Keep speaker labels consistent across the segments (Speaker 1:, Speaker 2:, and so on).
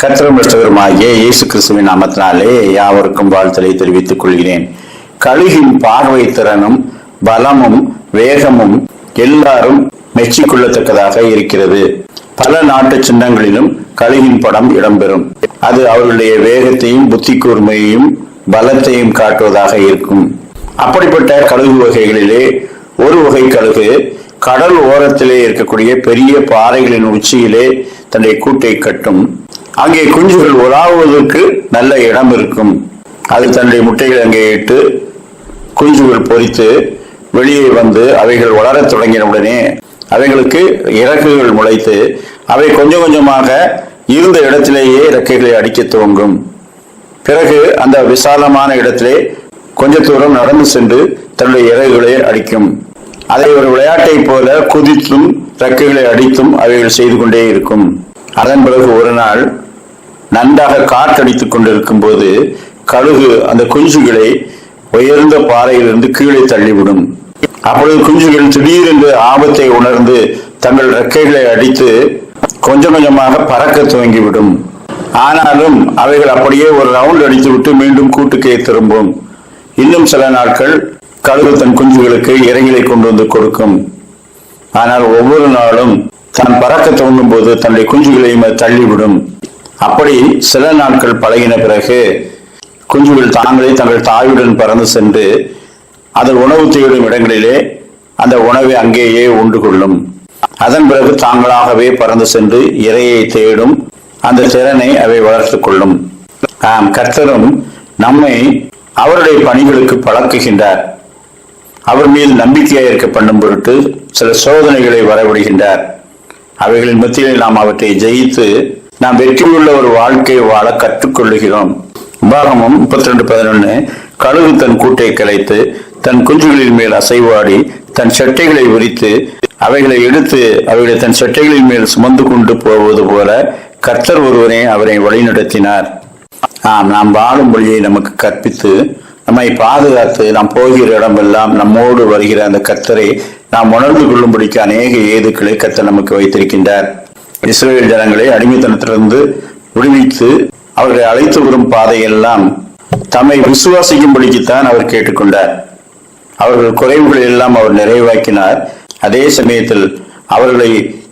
Speaker 1: கத்திரம் பெற்றவருமாகிய இயேசு கிறிஸ்துவின் நாமத்தினாலே யாவருக்கும் வாழ்த்தலை தெரிவித்துக் கொள்கிறேன். கழுகின் பார்வை திறனும் பலமும் வேகமும் எல்லாரும் மெச்சிக்கொள்ளத்தக்கதாக இருக்கிறது. பல நாட்டு சின்னங்களிலும் கழுகின் படம் இடம்பெறும். அது அவர்களுடைய வேகத்தையும் புத்தி கூர்மையையும் பலத்தையும் காட்டுவதாக இருக்கும். அப்படிப்பட்ட கழுகு வகைகளிலே ஒரு வகை கழுகு கடல் ஓரத்திலே இருக்கக்கூடிய பெரிய பாறைகளின் உச்சியிலே தன்னுடைய கூட்டை கட்டும். அங்கே குஞ்சுகள் உலாவுவதற்கு நல்ல இடம் இருக்கும். அது தன்னுடைய முட்டைகளை அங்கே இட்டு குஞ்சுகள் பொரித்து வெளியே வந்து அவைகள் வளரத் தொடங்கின உடனே அவைகளுக்கு இறக்குகள் முளைத்து அவை கொஞ்சம் கொஞ்சமாக இருந்த இடத்திலேயே இறக்கைகளை அடிக்க துவங்கும். பிறகு அந்த விசாலமான இடத்திலே கொஞ்ச தூரம் நடந்து சென்று தன்னுடைய இறகுகளை அடிக்கும். அதை ஒரு விளையாட்டை போல குதித்தும் ரெக்கைகளை அடித்தும் அவைகள் செய்து கொண்டே இருக்கும். அதன் பிறகு ஒரு நாள் நன்றாக காற்றடித்துக் கொண்டிருக்கும் போது கழுகு அந்த குஞ்சுகளை உயர்ந்த பாறையிலிருந்து கீழே தள்ளிவிடும். அப்பொழுது குஞ்சுகள் திடீரென்று ஆபத்தை உணர்ந்து தங்கள் ரெக்கைகளை அடித்து கொஞ்சம் கொஞ்சமாக பறக்க துவங்கிவிடும். ஆனாலும் அவைகள் அப்படியே ஒரு ரவுண்ட் அடித்துவிட்டு மீண்டும் கூட்டுக்கே திரும்பும். இன்னும் சில நாட்கள் கழுகு தன் குஞ்சுகளுக்கு இறங்கிலை கொண்டு வந்து கொடுக்கும். ஆனால் ஒவ்வொரு நாளும் தான் பறக்க தோணும் போது தன்னுடைய குஞ்சுகளையும் தள்ளிவிடும். அப்படி சில நாட்கள் பழகின பிறகு குஞ்சுகள் தாங்களே தங்கள் தாயுடன் பறந்து சென்று அது உணவு தேடும் இடங்களிலே அந்த உணவை அங்கேயே உண்டு கொள்ளும். அதன் பிறகு தாங்களாகவே பறந்து சென்று இரையை தேடும் அந்த திறனை அவை வளர்த்துக் கொள்ளும். ஆம் கர்த்தரும் நம்மை அவருடைய பணிகளுக்கு பழக்குகின்றார். அவர் மீது நம்பிக்கையாக இருக்க பண்ணும் பொருட்டு சில சோதனைகளை வரவிடுகின்றார். அவைகளின் மத்தியில் நாம் அவற்றை ஜெயித்து நாம் வெற்றியுள்ள ஒரு வாழ்க்கையை வாழ கற்றுக்கொள்ளுகிறோம். உபாகமும் முப்பத்தி ரெண்டு பதினொன்னு கழுகு தன் கூட்டை கலைத்து தன் குஞ்சுகளின் மேல் அசைவாடி தன் சட்டைகளை விரித்து அவைகளை எடுத்து அவைகளை தன் சட்டைகளின் மேல் சுமந்து கொண்டு போவது போல கர்த்தர் ஒருவனே அவரை வழிநடத்தினார். ஆம் நாம் வாழும் மொழியை நமக்கு கற்பித்து நம்மை பாதுகாத்து நாம் போகிற இடமெல்லாம் நம்மோடு வருகிற அந்த கர்த்தரை நாம் உணர்ந்து கொள்ளும்படிக்கு அநேக ஏதுக்களை கர்த்தர் நமக்கு வைத்திருக்கின்றார். இஸ்ரேல் ஜனங்களை அடிமைத்தனத்திலிருந்து விடுவித்து அவர்களை அழைத்து வரும் பாதையெல்லாம் தம்மை விசுவாசிக்கும்படிக்குத்தான் அவர் கேட்டுக்கொண்டார். அவர்கள் குறைவுகளை எல்லாம் அவர் நிறைவாக்கினார். அதே சமயத்தில் அவர்களை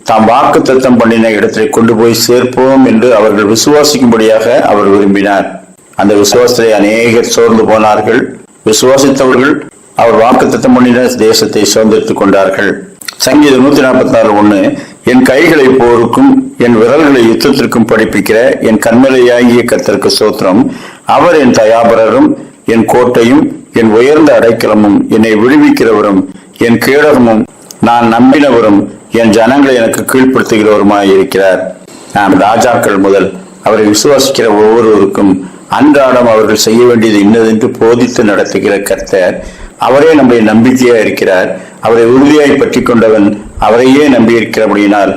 Speaker 1: தாம் வாக்கு தத்தம் பண்ணின இடத்திலே கொண்டு போய் சேர்ப்போம் என்று அவர்கள் விசுவாசிக்கும்படியாக அவர் விரும்பினார். அந்த விசுவாசத்தை அநேகர் சோர்ந்து போனார்கள். விசுவாசித்தவர்கள் அவர் வாக்கு திட்டம் பண்ணின தேசத்தை சுதந்திரித்துக் கொண்டார்கள். சங்கீதம் நூத்தி நாற்பத்தி நாலு ஒண்ணு என் கைகளை போருக்கும் என் விரல்களை யுத்தத்திற்கும் படிப்பிக்கிற என் கண்மலையாகிய கத்திற்கு சோத்திரம். அவர் என் தயாபரரும் என் கோட்டையும் என் உயர்ந்த அடைக்கலமும் என்னை விடுவிக்கிறவரும் என் கேடகமும் நான் நம்பினவரும் என் ஜனங்களை எனக்கு கீழ்ப்படுத்துகிறவருமாய் இருக்கிறார் நான் ராஜாக்கள் முதல் அவரை விசுவாசிக்கிற ஒவ்வொருவருக்கும் அன்றாடம் அவர்கள் செய்ய வேண்டியது இன்னதென்று போதித்து நடத்துகிற கர்த்தர் அவரே நம்முடைய நம்பிக்கையா இருக்கிறார். அவரை உறுதியாய் பற்றி கொண்டவன் அவரையே நம்பியிருக்கிறபடியினால்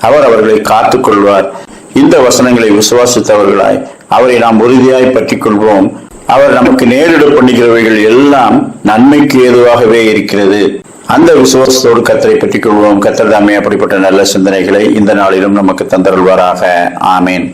Speaker 1: அவர் அவர்களை காத்துக் கொள்வார். இந்த வசனங்களை விசுவாசித்தவர்களாய் அவரை நாம் உறுதியாய் பற்றி கொள்வோம். அவர் நமக்கு நேரிட பண்ணுகிறவைகள் எல்லாம் நன்மைக்கு ஏதுவாகவே இருக்கிறது. அந்த விசுவாசத்தோடு கத்தரை பற்றி கொள்வோம். கத்தர் தாமே அப்படிப்பட்ட நல்ல சிந்தனைகளை இந்த நாளிலும் நமக்கு தந்தருள்வாராக. ஆமேன்.